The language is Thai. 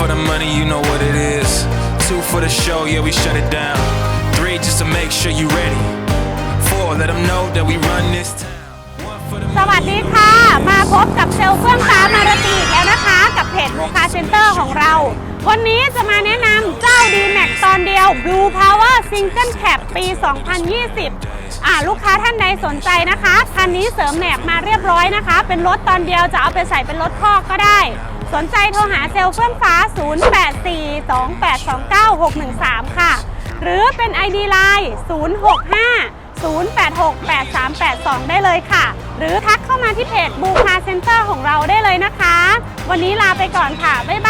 for the money, you know what it is. Two for the show, yeah, we shut it down. Three, just to make sure you ready. Four, let them know that we run this town. สวัสดีค่ะ มาพบกับเซลเฟื่องฟ้ามาราตีอีกแล้วนะคะ กับเพจโมคาเซ็นเตอร์ของเรา วันนี้จะมาแนะนำเจ้า d m a x ตอนเดียว Blue Power Single Cab ปี 2020 อ่าลูกค้าท่านใดสนใจนะคะ คันนี้เสริมแหนบมาเรียบร้อยนะคะ เป็นรถตอนเดียวจะเอาไปใส่เป็นรถคอกก็ได้ สนใจโทรหาเซลล์เฟื่องฟ้า 0842829613 ค่ะ หรือเป็น ID Line 065 0868382 ได้เลยค่ะ หรือทักเข้ามาที่เพจบูคาเซ็นเตอร์ของเราได้เลยนะคะ วันนี้ลาไปก่อนค่ะ บ๊ายบาย